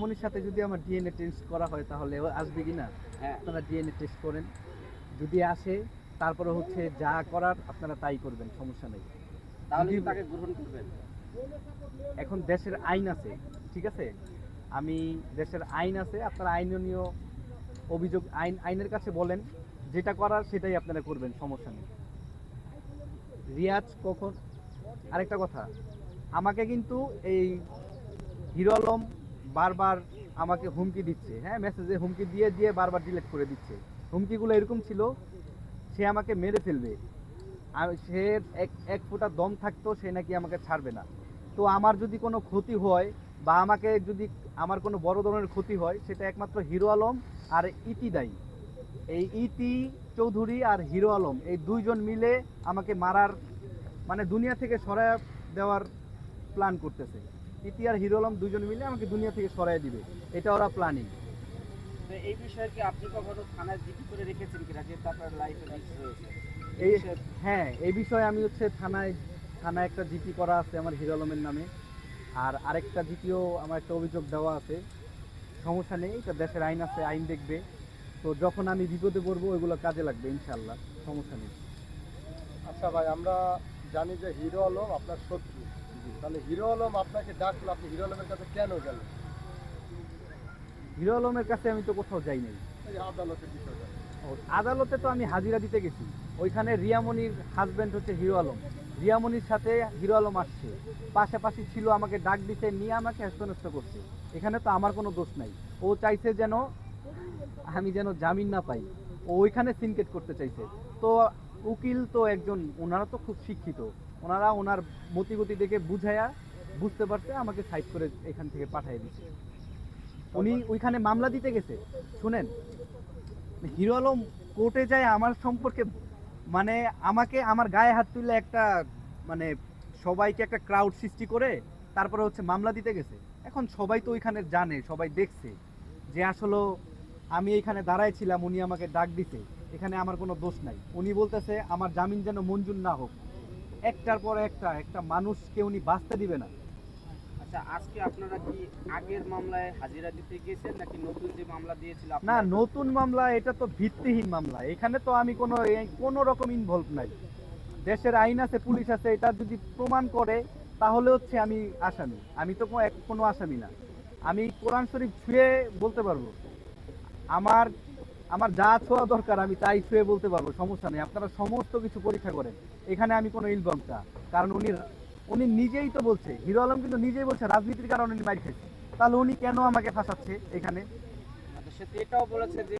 মনির সাথে যদি আমার ডিএনএ টেস্ট করা হয় তাহলে আসবে কি না? হ্যাঁ। আপনারা ডিএনএ টেস্ট করেন। যদি আসে তারপরে হচ্ছে যা করার আপনারা তাই করবেন সমস্যা নেই। তাহলে তাকে গ্রহণ করবেন। এখন দেশের আইন আছে ঠিক আছে? আমি দেশের আইন আছে আপনারা আইনীয় অভিযোগ আইন আইনের কাছে বলেন যেটা করার সেটাই আপনারা করবেন সমস্যা নেই। রিয়াজ কখন? আরেকটা কথা আমাকে কিন্তু এই হিরো আলম বারবার আমাকে হুমকি দিচ্ছে। হ্যাঁ মেসেজে হুমকি দিয়ে দিয়ে বারবার ডিলিট করে দিচ্ছে। হুমকিগুলো এরকম ছিল, সে আমাকে মেরে ফেলবে। আর সে এক এক ফোঁটা দম থাকতো, সে নাকি আমাকে ছাড়বে না। তো আমার যদি কোনো ক্ষতি হয় বা আমাকে যদি আমার কোনো বড় ধরনের ক্ষতি হয়, সেটা একমাত্র হিরো আলম আর ইতি দায়ী। এই ইতি চৌধুরী আর হিরো আলম, এই দুইজন মিলে আমাকে মারার মানে দুনিয়া থেকে সরায় দেওয়ার প্ল্যান করতেছে। ইতি আর হিরো আলম দুইজন মিলে আমাকে দুনিয়া থেকে সরায় দিবে। এটা ওরা প্ল্যানিং এই বিষয়ে কি আপনি কখনো থানায় জিডি করে রেখেছেন কিনা যেহেতু আপনার লাইফে রিস্ক রয়েছে? এই বিষয়ে- হ্যাঁ এই বিষয়ে আমি হচ্ছে থানায় থানায় একটা জিপি করা আছে আমার হিরো আলমের নামে। আর আরেকটা জিপিও আমার একটা অভিযোগ দেওয়া আছে। সমস্যা নেই এটা দেশের আইন আছে আইন দেখবে। তো যখন আমি বিপদে পড়ব ওইগুলো কাজে লাগবে ইনশাল্লাহ সমস্যা নেই। আচ্ছা ভাই আমরা জানি যে হিরো আলম আপনার শত্রু। তাহলে হিরো আলম আপনাকে ডাকলো আপনি হিরো আলমের কাছে কেন গেলেন? হিরো আলমের কাছে আমি তো কোথাও যাই নাই। আদালতের বিষয়টা। আদালতে তো আমি হাজিরা দিতে গেছি। ওইখানে রিয়ামণির হাজবেন্ড হচ্ছে হিরো আলম। রিয়ামণির সাথে হিরো আলম আসছে। পাশাপাশি ছিল আমাকে ডাক দিতে নিয়ে আমাকে হ্যাস্ত করছে। এখানে তো আমার কোনো দোষ নাই। ও চাইছে যেন আমি যেন জামিন না পাই। ও ওইখানে সিনকেট করতে চাইছে। তো উকিল তো একজন ওনারা তো খুব শিক্ষিত। ওনারা ওনার মতিগতি দেখে বুঝাইয়া বুঝতে পারছে, আমাকে সাইড করে এখান থেকে পাঠিয়ে দিচ্ছে উনি ওইখানে মামলা দিতে গেছে, শুনেন? হিরো আলম কোর্টে যায় আমার সম্পর্কে মানে আমাকে আমার গায়ে হাত তুলে একটা মানে সবাইকে একটা ক্রাউড সৃষ্টি করে, তারপরে হচ্ছে মামলা দিতে গেছে। এখন সবাই তো ওইখানে জানে, সবাই দেখছে যে আসলে আমি এইখানে দাঁড়ায় ছিলাম, উনি আমাকে ডাক দিছে, এখানে আমার কোনো দোষ নাই। উনি বলতেছে, আমার জামিন যেন মঞ্জুর না হোক। একটার পর একটা একটা মানুষকে উনি বাঁচতে দিবে না। আচ্ছা আজকে আপনারা কি আগের মামলায় হাজিরা দিতে গিয়েছেন নাকি নতুন যে মামলা দিয়েছিল না নতুন মামলা এটা তো ভিত্তিহীন মামলা। এখানে তো আমি কোনো এই- কোনো রকম ইনভলভ নাই। দেশের আইন আছে পুলিশ আছে এটা যদি প্রমাণ করে তাহলে হচ্ছে আমি আসামি। আমি তো কোনো আসামি না। আমি কোরআন শরীফ ছুঁয়ে বলতে পারব। আমার আমার যা ছোঁয়া দরকার আমি তাই ছুঁয়ে বলতে পারব সমস্যা নেই। আপনারা সমস্ত কিছু পরীক্ষা করেন। এখানে আমি কোনো ইনভলভ না কারণ উনি উনি নিজেই তো বলছে হিরো আলম কিন্তু নিজেই বলছে রাজনীতির কারণে উনি মাইর খেয়েছে তাহলে উনি কেন আমাকে ফাঁসাচ্ছে এখানে? আচ্ছা, সে তো এটাও বলেছে যে